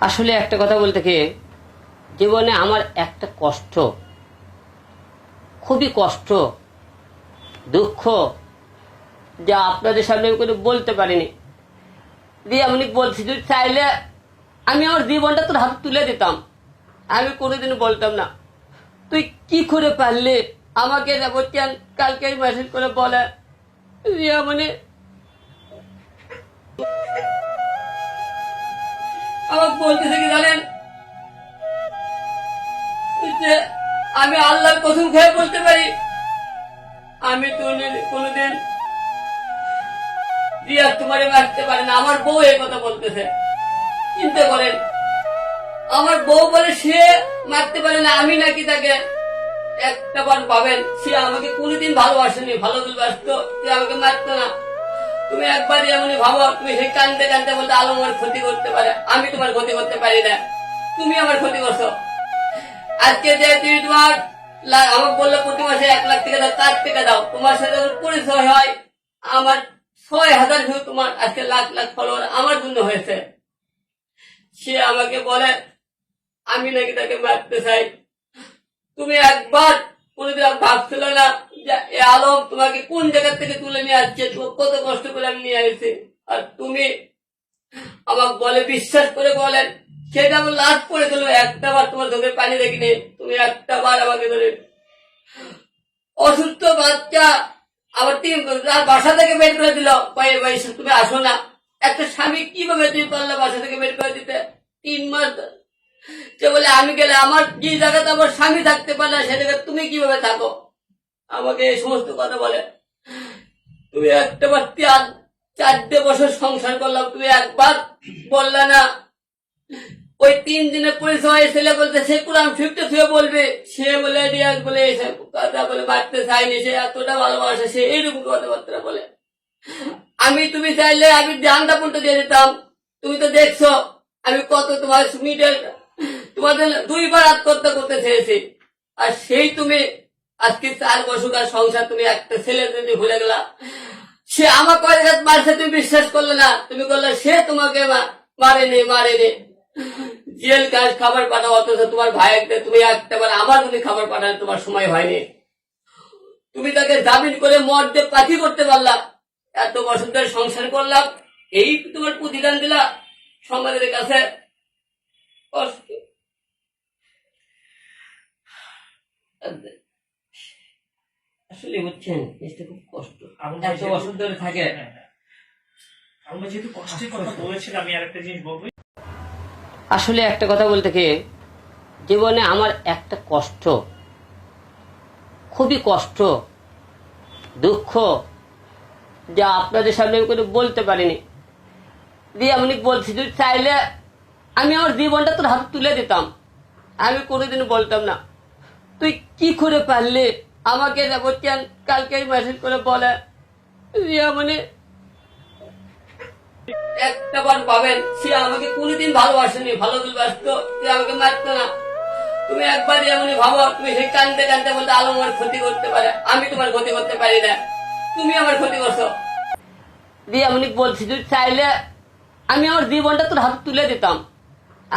আসলে একটা কথা বলতে কি, জীবনে আমার একটা কষ্ট, খুবই কষ্ট, দুঃখ, যা আপনাদের সামনে আমি কোনো বলতে পারিনি। দিয়ে আমি বলছি যদি চাইলে আমি আমার জীবনটা তোর হাতে তুলে দিতাম। আমি কোনোদিন বলতাম না। তুই কি করে পারলি আমাকে বলছেন কালকে মেসেজ করে বলে? রিয়া মানে আমাকে বলতেছে কি জানেন? যে আমি আল্লাহর কসম খেয়ে বলতে পারি, আমি কোনোদিন রিয়া তোমারে মারতে পারে না। আমার বউ এই কথা বলতেছে। চিন্তা করেন, আমার বউ বলে সে মারতে পারে না, আমি নাকি তাকে একটা বার পাবেন সে আমাকে কোনোদিন ভালোবাসেনি। ভালো বাসত সে আমাকে মারতো না। তুমি একবার এমনই ভাবো, তুমি সেই কানতে কানতে বলতে আলো আমার ক্ষতি করতে পারে। আমি তোমার ক্ষতি করতে পারি না। তুমি আমার ক্ষতি করছ। আজকে যে তুমি তোমার আমাকে বলল প্রতি মাসে এক লাখ টাকা দাও, তার টাকা দাও। তোমার সাথে পরিচয় হয়। আমার ছয় হাজার ভিউ তোমার আজকে লাখ লাখ ফলোয়ার আমার জন্য হয়েছে। সে আমাকে বলে, আমি নাকি তাকে মারতে চাই। তুমি একবার কোনোদিন ভাবছিল না আলম, তোমাকে কোন জায়গা থেকে তুলে নিয়ে আসছে? কত কষ্ট করে আমি নিয়ে আসছি আর তুমি আমাকে বলে, বিশ্বাস করে বলেন সেটা আমার লাভ করে দিল একটা বার তোমার চোখে পানি দেখিনি। তুমি একটা বার আমাকে ধরে, অসুস্থ বাচ্চা আবার তিন আর বাসা থেকে বের করে দিল। তুমি আসো না। একটা স্বামী কীভাবে তুমি পারলে বাসা থেকে বের করে দিতে? তিন মাস সে বলে, আমি গেলে আমার যে জায়গাতে আমার স্বামী থাকতে পারে না, সে জায়গায় তুমি কীভাবে থাকো? আমাকে এই সমস্ত কথা বলে। তুমি একটা বার চার চারটে বছর সংসার করলাম, তুমি একবার বললে না। ওই তিন দিনের পরিচয় ছেলে বলতে সে কোরআন ফিফটি থুয়ে বলবে। সে বলে, রিয়াজ বলে কথা বলে মারতে চাইনি সে এতটা ভালোবাসে, সে এইরকম কথাবার্তা বলে। আমি তুমি চাইলে আমি জানটা পর্যন্ত দিয়ে দিতাম। তুমি তো দেখছ, আমি কত তোমার মিডিয়া তোমাদের দুইবার আত্মহত্যা করতে চেয়েছি। আর সেই তুমি আজকে চার বছর সংসার তুমি একটা ছেলে যদি ভুলে গেলা। সে আমার কয়েক মারছে তুমি বিশ্বাস করলে না। তুমি করলে সে তোমাকে মারেনি মারেনি। জেল, কাজ, খাবার পাঠাও, অথচ তোমার ভাইকে তুমি একটা বার আমার যদি খাবার পাঠানো তোমার সময় হয়নি। তুমি তাকে জামিন করে মর্দে পাখি করতে পারলা। এত বছর ধরে সংসার করলাম, এই তোমার প্রতিদান দিলা সমাজের কাছে। কষ্ট। আসলে বুঝছেন জিনিসটা খুব কষ্ট। এত বছর ধরে থাকে। আমরা যেহেতু কষ্টের কথা বলেছেন আমি আরেকটা জিনিস বলব। আসলে একটা কথা বলতে কি জীবনে আমার একটা কষ্ট খুবই কষ্ট দুঃখ যা আপনাদের সামনে আমি কোনো বলতে পারিনি। দিয়ে আমি বলছি যদি চাইলে আমি আমার জীবনটা তোর হাতে তুলে দিতাম। আমি কোনোদিন বলতাম না। তুই কি করে পারলি? আমাকে বলছেন কালকে মেসেজ করে বলে মানে একটা বার পাবেন সে আমাকে কোনোদিন ভালোবাসেনি, ভালো বাসত সে আমাকে মারতো না। তুমি একবার ভাবো, তুমি সেই কানতে কানতে বলতে আলো আমার ক্ষতি করতে পারে, আমি তোমার ক্ষতি করতে পারি না। তুমি আমার ক্ষতি করছ। দিয়ে আমি বলছি যদি চাইলে আমি আমার জীবনটা তোর হাতে তুলে দিতাম।